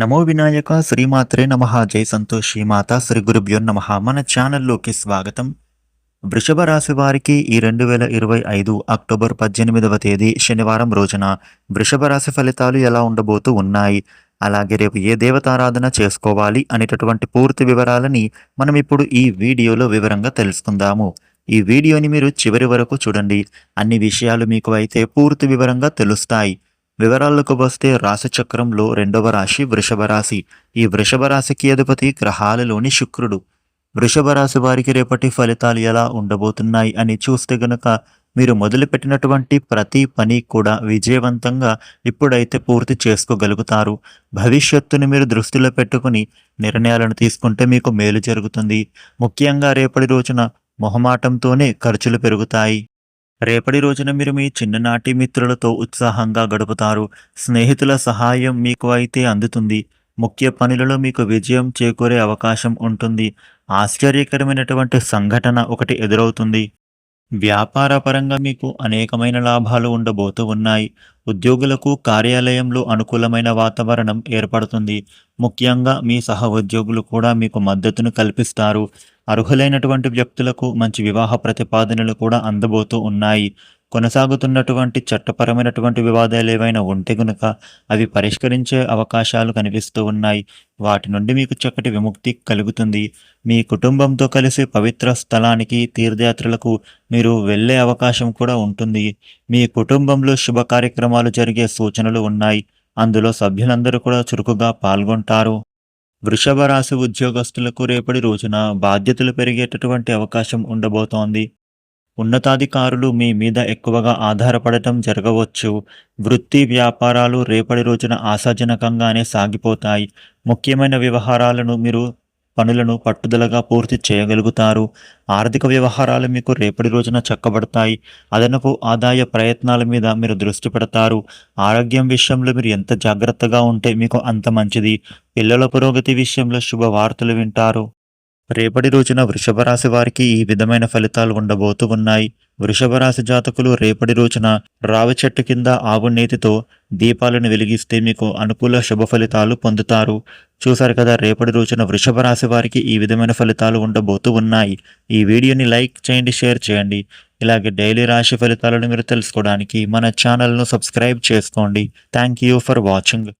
నమో వినాయక శ్రీమాత్రే నమ. జై సంతోషి మాత శ్రీ గురుభ్యో నమ. మన ఛానల్లోకి స్వాగతం. వృషభ రాశి వారికి ఈ రెండు వేల ఇరవై ఐదు అక్టోబర్ పద్దెనిమిదవ తేదీ శనివారం రోజున వృషభ రాశి ఫలితాలు ఎలా ఉండబోతూ ఉన్నాయి? అలాగే రేపు ఏ దేవతారాధన చేసుకోవాలి అనేటటువంటి పూర్తి వివరాలని మనం ఇప్పుడు ఈ వీడియోలో వివరంగా తెలుసుకుందాము. ఈ వీడియోని మీరు చివరి వరకు చూడండి. అన్ని విషయాలు మీకు అయితే పూర్తి వివరంగా తెలుస్తాయి. వివరాలకు వస్తే రాశి చక్రంలో రెండవ రాశి వృషభ రాశి. ఈ వృషభ రాశికి అధిపతి గ్రహాలలోని శుక్రుడు. వృషభ రాశి వారికి రేపటి ఫలితాలు ఎలా ఉండబోతున్నాయి అని చూస్తే గనక మీరు మొదలుపెట్టినటువంటి ప్రతి పని కూడా విజయవంతంగా ఇప్పుడైతే పూర్తి చేసుకోగలుగుతారు. భవిష్యత్తుని మీరు దృష్టిలో పెట్టుకుని నిర్ణయాలను తీసుకుంటే మీకు మేలు జరుగుతుంది. ముఖ్యంగా రేపటి రోజున మొహమాటంతోనే ఖర్చులు పెరుగుతాయి. రేపటి రోజున మీరు మీ చిన్ననాటి మిత్రులతో ఉత్సాహంగా గడుపుతారు. స్నేహితుల సహాయం మీకు అయితే అందుతుంది. ముఖ్య పనులలో మీకు విజయం చేకూరే అవకాశం ఉంటుంది. ఆశ్చర్యకరమైనటువంటి సంఘటన ఒకటి ఎదురవుతుంది. వ్యాపార పరంగా మీకు అనేకమైన లాభాలు ఉండబోతూ ఉన్నాయి. ఉద్యోగులకు కార్యాలయంలో అనుకూలమైన వాతావరణం ఏర్పడుతుంది. ముఖ్యంగా మీ సహ ఉద్యోగులు కూడా మీకు మద్దతును కల్పిస్తారు. అర్హులైనటువంటి వ్యక్తులకు మంచి వివాహ ప్రతిపాదనలు కూడా అందబోతూ ఉన్నాయి. కొనసాగుతున్నటువంటి చట్టపరమైనటువంటి వివాదాలు ఏవైనా ఉంటే గనుక అవి పరిష్కరించే అవకాశాలు కనిపిస్తూ ఉన్నాయి. వాటి నుండి మీకు చక్కటి విముక్తి కలుగుతుంది. మీ కుటుంబంతో కలిసి పవిత్ర స్థలానికి తీర్థయాత్రలకు మీరు వెళ్ళే అవకాశం కూడా ఉంటుంది. మీ కుటుంబంలో శుభ కార్యక్రమాలు జరిగే సూచనలు ఉన్నాయి. అందులో సభ్యులందరూ కూడా చురుకుగా పాల్గొంటారు. వృషభ రాశి ఉద్యోగస్తులకు రేపటి రోజున బాధ్యతలు పెరిగేటటువంటి అవకాశం ఉండబోతోంది. ఉన్నతాధికారులు మీ మీద ఎక్కువగా ఆధారపడటం జరగవచ్చు. వృత్తి వ్యాపారాలు రేపటి రోజున ఆశాజనకంగానే సాగిపోతాయి. ముఖ్యమైన వ్యవహారాలను మీరు పనులను పట్టుదలగా పూర్తి చేయగలుగుతారు. ఆర్థిక వ్యవహారాలు మీకు రేపటి రోజున చక్కబడతాయి. అదనపు ఆదాయ ప్రయత్నాల మీద మీరు దృష్టి పెడతారు. ఆరోగ్యం విషయంలో మీరు ఎంత జాగ్రత్తగా ఉంటే మీకు అంత మంచిది. పిల్లల పురోగతి విషయంలో శుభవార్తలు వింటారు. రేపటి రోజున వృషభ రాశి వారికి ఈ విధమైన ఫలితాలు ఉండబోతూ ఉన్నాయి. వృషభ రాశి జాతకులు రేపటి రోజున రావి చెట్టు కింద ఆవు నేతితో దీపాలను వెలిగిస్తే మీకు అనుకూల శుభ ఫలితాలు పొందుతారు. చూశారు కదా రేపటి రోజున వృషభ రాశి వారికి ఈ విధమైన ఫలితాలు ఉండబోతూ ఉన్నాయి. ఈ వీడియోని లైక్ చేయండి షేర్ చేయండి. ఇలాగే డైలీ రాశి ఫలితాలను మీరు తెలుసుకోవడానికి మన ఛానల్ను సబ్స్క్రైబ్ చేసుకోండి. Thank you for watching.